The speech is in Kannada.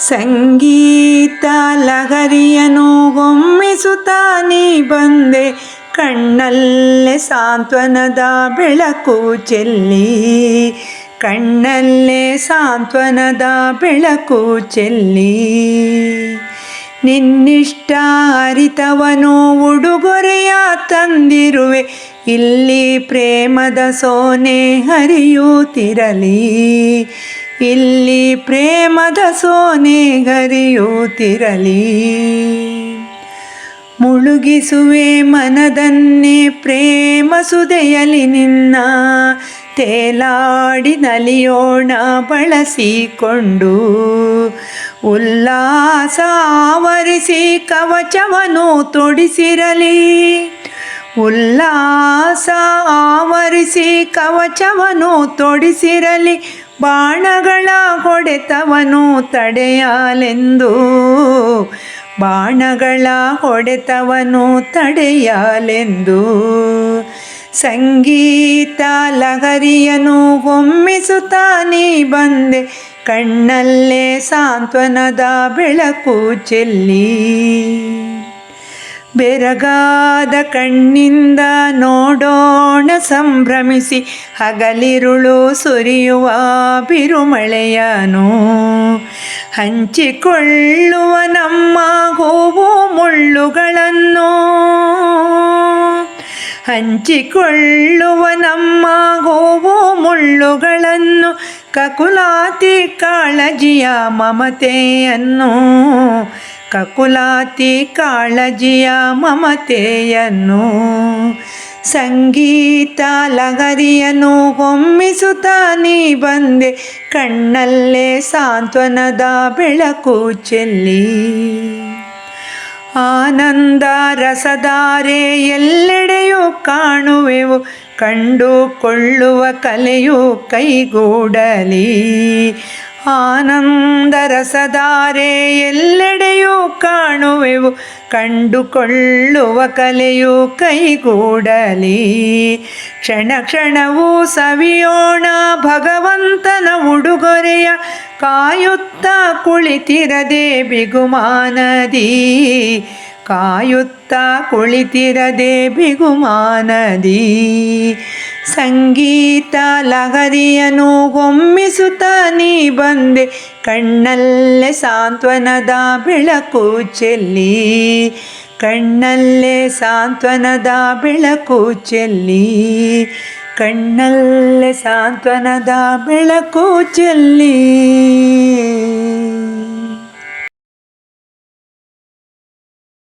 ಸಂಗೀತ ಲಹರಿಯನು ಹೊಮ್ಮಿಸುತ್ತಾ ನೀ ಬಂದೆ. ಕಣ್ಣಲ್ಲೇ ಸಾಂತ್ವನದ ಬೆಳಕು ಚೆಲ್ಲಿ. ಕಣ್ಣಲ್ಲೇ ಸಾಂತ್ವನದ ಬೆಳಕು ಚೆಲ್ಲಿ. ನಿನ್ನಿಷ್ಟ ಅರಿತವನು ಉಡುಗೊರೆಯ ತಂದಿರುವೆ. ಇಲ್ಲಿ ಪ್ರೇಮದ ಸೋನೆ ಹರಿಯುತ್ತಿರಲಿ. ಇಲ್ಲಿ ಪ್ರೇಮದ ಸೋನೆ ಹರಿಯುತ್ತಿರಲಿ ಮುಳುಗಿಸುವೆ ಮನದನ್ನೇ ಪ್ರೇಮ ಸುದೆಯಲಿ ನಿನ್ನ. ತೇಲಾಡಿ ನಲಿಯೋಣ ಬಳಸಿಕೊಂಡು. ಉಲ್ಲಾಸ ಆವರಿಸಿ ಕವಚವನು ತೊಡಿಸಿರಲಿ. ಉಲ್ಲಾಸ ಆವರಿಸಿ ಕವಚವನು ತೊಡಿಸಿರಲಿ. ಬಾಣಗಳ ಹೊಡೆತವನು ತಡೆಯಲೆಂದು. ಬಾಣಗಳ ಹೊಡೆತವನು ತಡೆಯಲೆಂದು. ಸಂಗೀತ ಲಹರಿಯನು ಹೊಮ್ಮಿಸುತ್ತಾ ನೀ ಬಂದೆ. ಕಣ್ಣಲ್ಲೇ ಸಾಂತ್ವನದ ಬೆಳಕು ಚೆಲ್ಲಿ. ಬೆರಗಾದ ಕಣ್ಣಿಂದ ನೋಡೋಣ ಸಂಭ್ರಮಿಸಿ ಹಗಲಿರುಳು ಸುರಿಯುವ ಬಿರುಮಳೆಯನು. ಹಂಚಿಕೊಳ್ಳುವ ನಮ್ಮ ಹೂವು ಮುಳ್ಳುಗಳನ್ನು. ಹಂಚಿಕೊಳ್ಳುವ ನಮ್ಮ ಹೂವು ಮುಳ್ಳುಗಳನ್ನು ಕಕುಲಾತಿ ಕಾಳಜಿಯ ಮಮತೆಯನ್ನು. ಕಕುಲಾತಿ ಕಾಳಜಿಯ ಮಮತೆಯನ್ನು ಸಂಗೀತ ಲಗರಿಯನ್ನು ಹೊಮ್ಮಿಸುತ್ತಾ ನೀ ಬಂದೆ ಕಣ್ಣಲ್ಲೇ ಸಾಂತ್ವನದ ಬೆಳಕು ಚೆಲ್ಲಿ. ಆನಂದ ರಸಧಾರೆ ಎಲ್ಲೆಡೆಯೂ ಕಾಣುವೆವು, ಕಂಡುಕೊಳ್ಳುವ ಕಲೆಯು ಕೈಗೂಡಲಿ. ಆನಂದ ರಸಧಾರೆ ಎಲ್ಲೆಡೆಯೂ ಕಾಣುವೆವು, ಕಂಡುಕೊಳ್ಳುವ ಕಲೆಯು ಕೈಗೂಡಲಿ. ಕ್ಷಣ ಕ್ಷಣವೂ ಸವಿಯೋಣ ಭಗವಂತನ ಉಡುಗೊರೆಯ ಕಾಯುತ್ತ ಕುಳಿತಿರದೆ ಬಿಗುಮಾನದಿ. ಕಾಯುತ್ತ ಕುಳಿತಿರದೆ ಬಿಗುಮಾನದಿ. ಸಂಗೀತ ಲಹರಿಯನು ಗೊಮ್ಮಿಸುತ್ತ ನೀ ಬಂದೆ, ಕಣ್ಣಲ್ಲೇ ಸಾಂತ್ವನದ ಬೆಳಕು ಚೆಲ್ಲಿ. ಕಣ್ಣಲ್ಲೇ ಸಾಂತ್ವನದ ಬೆಳಕು ಚೆಲ್ಲಿ. ಕಣ್ಣಲ್ಲೇ ಸಾಂತ್ವನದ ಬೆಳಕು ಚೆಲ್ಲಿ.